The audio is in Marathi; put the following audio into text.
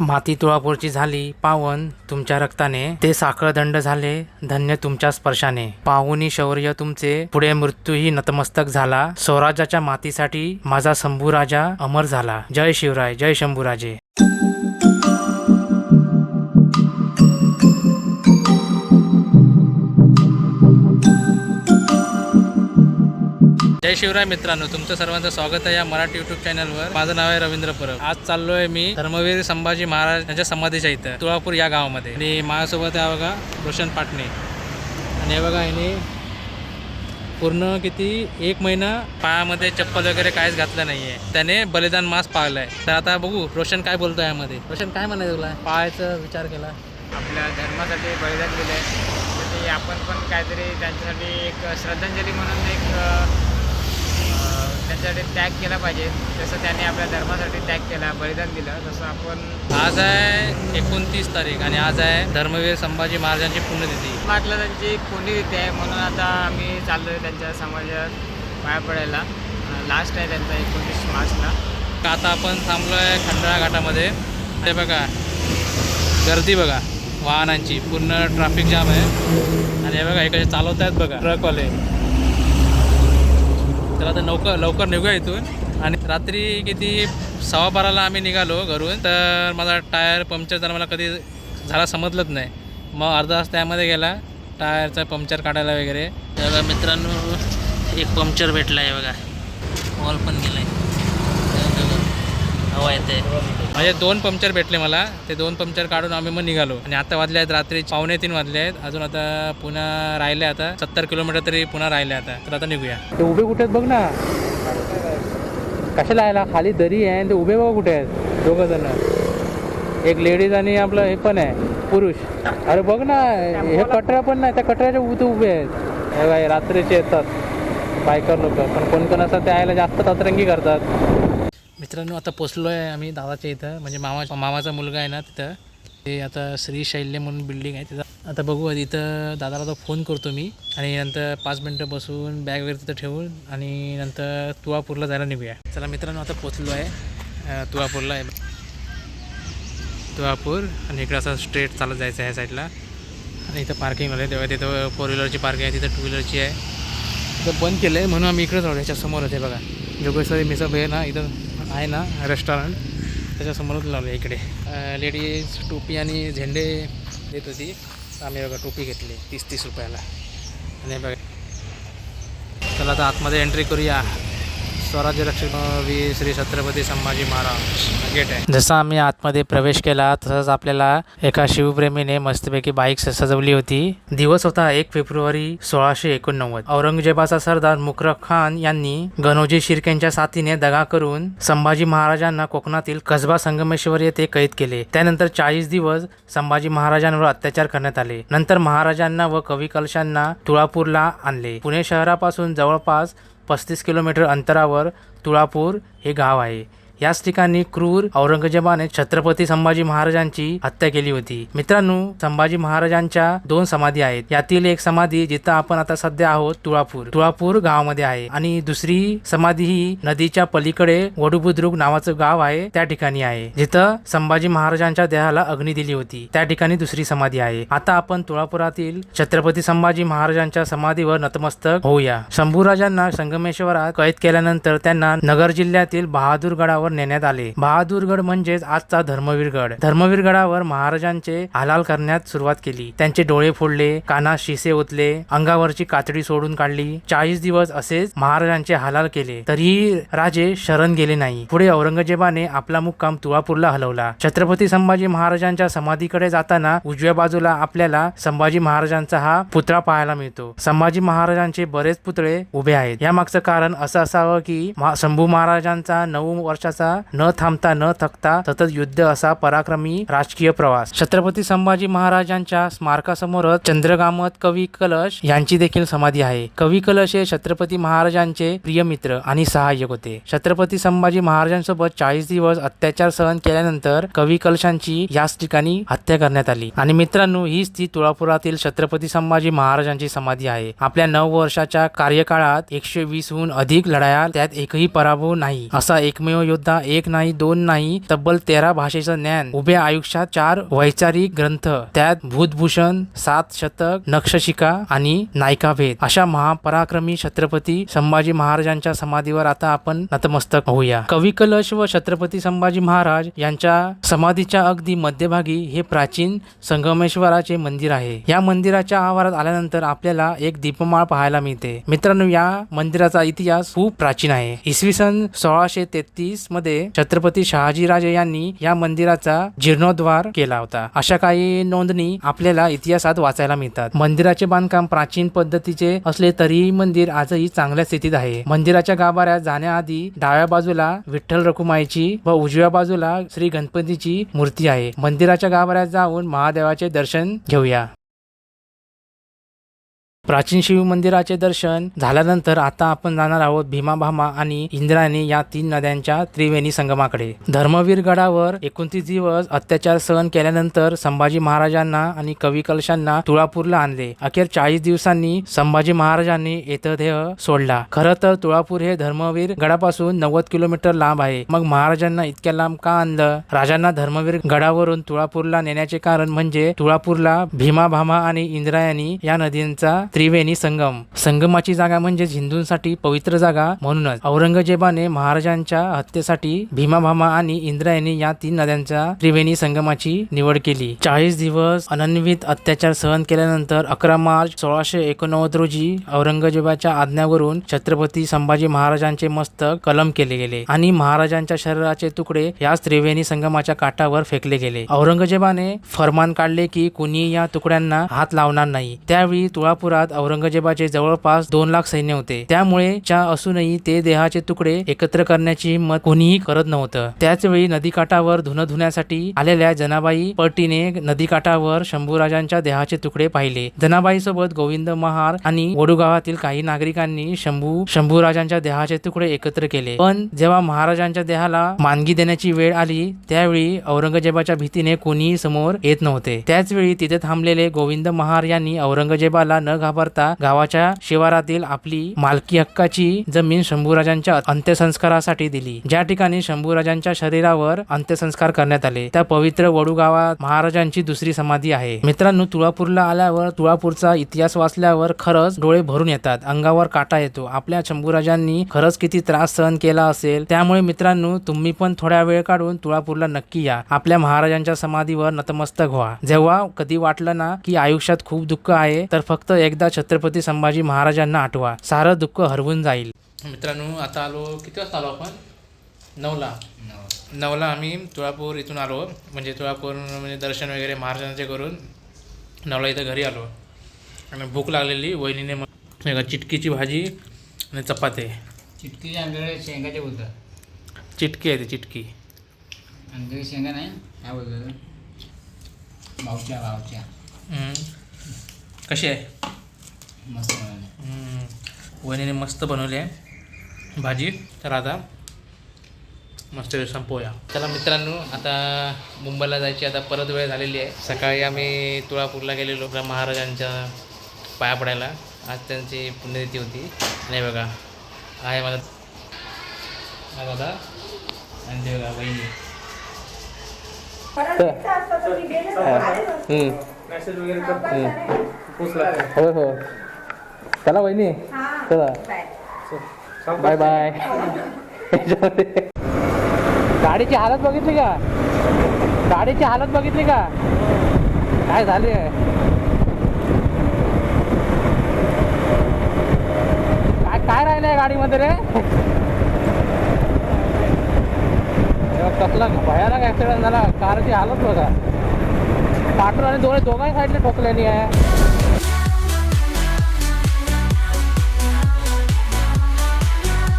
माती तुळापूरची झाली पावन तुमच्या रक्ताने. ते साखळदंड झाले धन्य तुमच्या स्पर्शाने. पाहुनी शौर्य तुमचे पुढे मृत्यूही नतमस्तक झाला. स्वराज्याच्या मातीसाठी माझा शंभू राजा अमर झाला. जय शिवराय जय शंभूराजे. जय शिवराय मित्रांनो तुमचं सर्वांचं स्वागत आहे या मराठी युट्यूब चॅनलवर माझं नाव आहे रवींद्र परब. आज चाललोय मी धर्मवीर संभाजी महाराज यांच्या समाधीच्या इथं तुळापूर या गावामध्ये. आणि माझ्यासोबत आहे बघा रोशन पाटणे. आणि हे बघा याने पूर्ण किती एक महिना पायामध्ये चप्पल वगैरे काहीच घातलं नाहीये. त्याने बलिदान मास पाळलाय. तर आता बघू रोशन काय बोलतो यामध्ये. रोशन काय म्हणाय तुला? पाळायचा विचार केला. आपल्या धर्मासाठी बलिदान दिलंय. आहे आपण पण काहीतरी त्यांच्यासाठी एक श्रद्धांजली म्हणून एक त्यांच्यासाठी त्याग केला पाहिजे. जसं त्यांनी आपल्या धर्मासाठी त्याग केला बलिदान दिलं तसं आपण आज आहे एकोणतीस तारीख आणि आज आहे धर्मवीर संभाजी महाराजांची पुण्यतिथी. म्हटलं त्यांची पुण्यतिथी आहे म्हणून आता आम्ही चाललो आहे त्यांच्या समाजात पाया पडायला. लास्ट आहे त्यांचा एकोणतीस मार्चला. आता आपण थांबलो आहे खंडाळा घाटामध्ये. ते बघा गर्दी बघा वाहनांची. पूर्ण ट्रॅफिक जाम आहे. आणि हे बघा हे कसे चालवत आहेत बघा ट्रकवाले तर आता लवकर लवकर निघूया इथून. आणि रात्री किती? सव्वा बाराला आम्ही निघालो घरून. तर माझा टायर पंक्चर जर मला कधी झाला समजलंच नाही. मग अर्धा तास त्यामध्ये गेला. टायरचा पंक्चर काढायला वगैरे. तर मित्रांनो एक पंक्चर भेटला आहे बघा. वॉल पण गेला आहे हवा येते. म्हणजे दोन पंक्चर भेटले मला. ते दोन पंक्चर काढून आम्ही मग निघालो. आणि आता वाजले आहेत रात्री पावणे तीन वाजले आहेत. अजून आता पुन्हा राहिले आता सत्तर किलोमीटर तरी पुन्हा राहिले आता. तर आता निघूया. ते उभे कुठे आहेत बघ ना? कशाला यायला? खाली दरी आहे आणि ते उभे बघ कुठे आहेत. दोघं जण. एक लेडीज आणि आपलं हे पण आहे. पुरुष. अरे बघ ना हे कटरा पण नाही त्या कटऱ्याच्या उभे उभे आहेत. हे भाई रात्रीचे येतात. बायकर लोक. पण कोण कोण असतात ते यायला जास्त ततरंगी करतात. मित्रांनो आता पोचलो आहे आम्ही दादाच्या इथं. म्हणजे मामा मामाचा मुलगा आहे ना तिथं. ते आता श्री शैल्य म्हणून बिल्डिंग आहे तिथं. आता बघू इथं दादाला तो फोन करतो मी. आणि नंतर पाच मिनटं बसून बॅग वगैरे तिथं ठेवून आणि नंतर तुळापूरला जायला निघूया. चला मित्रांनो आता पोचलो आहे. तुळापूरला आहे. तुळापूर आणि इकडं असं स्ट्रेट चालत जायचं आहे ह्या साईडला आणि इथं पार्किंग आहे तेव्हा तिथं फोर व्हीलरची पार्किंग आहे तिथं टू व्हीलरची आहे. तिथं बंद केलं आहे म्हणून आम्ही इकडंच आहोत ह्याच्या होते आहे बघा. जोगेश्वरी मिसळ आहे ना इथं आहे ना रेस्टॉरंट त्याच्यासमोरच लावलं इकडे. लेडीज टोपी आणि झेंडे देत होती. आम्ही बघा टोपी घेतली. तीस तीस रुपयाला. आणि बघा. चला आता आतमध्ये एंट्री करूया. स्वराज्य रक्षक वीर श्री छत्रपती संभाजी महाराज गेट आहे. जसं आम्ही आतमध्ये प्रवेश केला तसंच आपल्याला एका शिवप्रेमीने मस्तपैकी बाईक सजवली होती. दिवस होता एक फेब्रुवारी सोळाशे एकोणनव्वद. औरंगजेबाचा सरदार मुकरब खान यांनी गणोजी शिर्केंच्या साथीने दगा करून संभाजी महाराजांना कोकणातील कसबा संगमेश्वर येथे कैद केले. त्यानंतर चाळीस दिवस संभाजी महाराजांवर अत्याचार करण्यात आले. नंतर महाराजांना व कवी कलशांना तुळापूरला आणले. पुणे शहरापासून जवळपास पस्तीस किलोमीटर अंतरावर तुळापूर हे गाव आहे. याच ठिकाणी क्रूर औरंगजेबाने छत्रपती संभाजी महाराजांची हत्या केली होती. मित्रांनो संभाजी महाराजांच्या दोन समाधी आहेत. यातील एक समाधी जिथं आपण आता सध्या आहोत तुळापूर. तुळापूर गावामध्ये आहे. आणि दुसरी समाधी ही नदीच्या पलीकडे वडुबुद्रुक नावाचं गाव आहे त्या ठिकाणी आहे. जिथं संभाजी महाराजांच्या देहाला अग्नी दिली होती. त्या ठिकाणी दुसरी समाधी आहे. आता आपण तुळापुरातील छत्रपती संभाजी महाराजांच्या समाधीवर नतमस्तक होऊया. शंभूराजांना संगमेश्वरात कैद केल्यानंतर त्यांना नगर जिल्ह्यातील बहादूरगडावर नेण्यात आले. बहादूरगड म्हणजेच आजचा धर्मवीरगड. धर्मवीरगडावर महाराजांचे हालाल करण्यात सुरुवात केली. त्यांचे डोळे फोडले कानात शिसे ओतले अंगावरची कातडी सोडून काढली. चाळीस दिवस असेच महाराजांचे हालाल केले. तरीही राजे शरण गेले नाही. पुढे औरंगजेबाने आपला मुक्काम तुळापूरला हलवला. छत्रपती संभाजी महाराजांच्या समाधीकडे जाताना उजव्या बाजूला आपल्याला संभाजी महाराजांचा हा पुतळा पाहायला मिळतो. संभाजी महाराजांचे बरेच पुतळे उभे आहेत. या मागचं कारण असं असावं की शंभू महाराजांचा नऊ वर्षाचा न थांबता न थकता सतत युद्ध असा पराक्रमी राजकीय प्रवास. छत्रपती संभाजी महाराजांच्या स्मारकासमोरच चंद्रगामत कवी कलश यांची देखील समाधी आहे. कवी कलश हे छत्रपती महाराजांचे प्रिय मित्र आणि सहाय्यक होते. छत्रपती संभाजी महाराजांसोबत चाळीस दिवस अत्याचार सहन केल्यानंतर कवी कलशांची याच ठिकाणी हत्या करण्यात आली. आणि मित्रांनो हीच ती तुळापुरातील छत्रपती संभाजी महाराजांची समाधी आहे. आपल्या नऊ वर्षाच्या कार्यकाळात एकशे वीसहून अधिक लढाया त्यात एकही पराभव नाही असा एकमेव योद्धा सुद्धा एक नाही दोन नाही तब्बल तेरा भाषेचं ज्ञान. उभ्या आयुष्यात चार वैचारिक ग्रंथ. त्यात भूतभूषण सात शतक नक्षशिका आणि नायकाभेद. अशा महापराक्रमी छत्रपती संभाजी महाराजांच्या समाधीवर आता आपण नतमस्तक होऊया कवी कलश व छत्रपती संभाजी महाराज यांच्या समाधीच्या अगदी मध्यभागी हे प्राचीन संगमेश्वराचे मंदिर आहे. या मंदिराच्या आवारात आल्यानंतर आपल्याला एक दीपमाळ पाहायला मिळते. मित्रांनो या मंदिराचा इतिहास खूप प्राचीन आहे. इसवी सन सोळाशे तेहतीस मध्ये छत्रपती शहाजीराजे यांनी या मंदिराचा जीर्णोद्धार केला होता. अशा काही नोंदणी आपल्याला इतिहासात वाचायला मिळतात. मंदिराचे बांधकाम प्राचीन पद्धतीचे असले तरीही मंदिर आजही चांगल्या स्थितीत आहे. मंदिराच्या गाभाऱ्यात जाण्याआधी डाव्या बाजूला विठ्ठल रखुमाईची व उजव्या बाजूला श्री गणपतीची मूर्ती आहे. मंदिराच्या गाभाऱ्यात जाऊन महादेवाचे दर्शन घेऊया. प्राचीन शिव मंदिराचे दर्शन झाल्यानंतर आता आपण जाणार आहोत भीमाभामा आणि इंद्रायणी या तीन नद्यांच्या त्रिवेणी संगमाकडे. धर्मवीर गडावर एकोणतीस दिवस अत्याचार सहन केल्यानंतर संभाजी महाराजांना आणि कवी कलशांना तुळापूरला आणले. अखेर चाळीस दिवसांनी संभाजी महाराजांनी येतदेह सोडला. खरं तर तुळापूर हे धर्मवीर गडापासून नव्वद किलोमीटर लांब आहे. मग महाराजांना इतक्या लांब का आणलं? राजांना धर्मवीर गडावरून तुळापूरला नेण्याचे कारण म्हणजे तुळापूरला भीमाभामा आणि इंद्रायणी या नदींचा त्रिवेणी संगम. संगमाची जागा म्हणजे हिंदूंसाठी पवित्र जागा म्हणूनच. औरंगजेबाने महाराजांच्या हत्येसाठी भीमा भामा आणि इंद्रायणी या तीन नद्यांच्या त्रिवेणी संगमाची निवड केली. चाळीस दिवस अनन्वित अत्याचार सहन केल्यानंतर अकरा मार्च सोळाशे एकोणनव्वद रोजी औरंगजेबाच्या आज्ञावरून छत्रपती संभाजी महाराजांचे मस्तक कलम केले गेले आणि महाराजांच्या शरीराचे तुकडे याच त्रिवेणी संगमाच्या काठावर फेकले गेले. औरंगजेबाने फरमान काढले की कुणी या तुकड्यांना हात लावणार नाही. त्यावेळी तुळापुरात औरंगजेबाचे जवळपास दोन लाख सैन्य होते. त्यामुळे च्या असूनही ते देहाचे तुकडे एकत्र करण्याची हिंमत कोणीही करत नव्हतं. त्याचवेळी नदीकाठावर धुन धुण्यासाठी आलेल्या जनाबाई पटीने नदीकाठावर शंभूराजांच्या देहाचे तुकडे पाहिले. जनाबाई सोबत गोविंद महार आणि वडुगावातील काही नागरिकांनी शंभू शंभूराजांच्या देहाचे तुकडे एकत्र केले. पण जेव्हा महाराजांच्या देहाला मानगी देण्याची वेळ आली त्यावेळी औरंगजेबाच्या भीतीने कोणीही समोर येत नव्हते. त्याचवेळी तिथे थांबलेले गोविंद महार यांनी औरंगजेबाला न भरता गावाच्या शिवारातील आपली मालकी हक्काची जमीन शंभूराजांच्या अंत्यसंस्कारासाठी दिली. ज्या ठिकाणी शंभूराजांच्या शरीरावर अंत्यसंस्कार करण्यात आले त्या पवित्र वडू गावात महाराजांची दुसरी समाधी आहे. मित्रांनो तुळापूरला आल्यावर तुळापूरचा इतिहास वाचल्यावर खरंच डोळे भरून येतात. अंगावर काटा येतो. आपल्या शंभूराजांनी खरंच किती त्रास सहन केला असेल त्यामुळे मित्रांनो तुम्ही पण थोड्या वेळ काढून तुळापूरला नक्की या. आपल्या महाराजांच्या समाधीवर नतमस्तक व्हा. जेव्हा कधी वाटलं ना की आयुष्यात खूप दुःख आहे तर फक्त एक एकदा छत्रपती संभाजी महाराजांना आठवा सारं दुःख हरवून जाईल. मित्रांनो आता आलो किती वाजता आलो आपण? नऊला. नऊला आम्ही तुळापूर इथून आलो. म्हणजे तुळापूर म्हणजे दर्शन वगैरे महाराजांचे करून नऊला इथं घरी आलो. आणि भूक लागलेली वहिनीने मग एका चिटकीची भाजी आणि चपाती. चिटकीच्या आमच्याकडे शेंगाचे बोलतात. चिटकी आहे ती चिटकी. आमच्याकडे शेंगा नाही? काय बोलतात? भावच्या भावच्या. कशी आहे? मस्त बनवले. वहिनीने मस्त बनवली आहे. भाजी तर आता मस्त संपवूया. चला मित्रांनो आता मुंबईला जायची आता परत वेळ झालेली आहे. सकाळी आम्ही तुळापूरला गेलेलो आपल्या महाराजांच्या पाया पडायला. आज त्यांची पुण्यतिथी होती. नाही बघा. आहे मला. दादा. आणि ते बघा वहिनी. हो हो. चला वहिनी. चला. बाय. बाय गाडीची हालत बघितली का? गाडीची हालत बघितली का? काय झाली काय काय राहिलंय गाडीमध्ये रे? कसला भयानक ऍक्सिडेंट झाला. कारची हालत बघा. पाठून आणि दोन्ही दोघांही साईडला ठोकल्यानी आहे.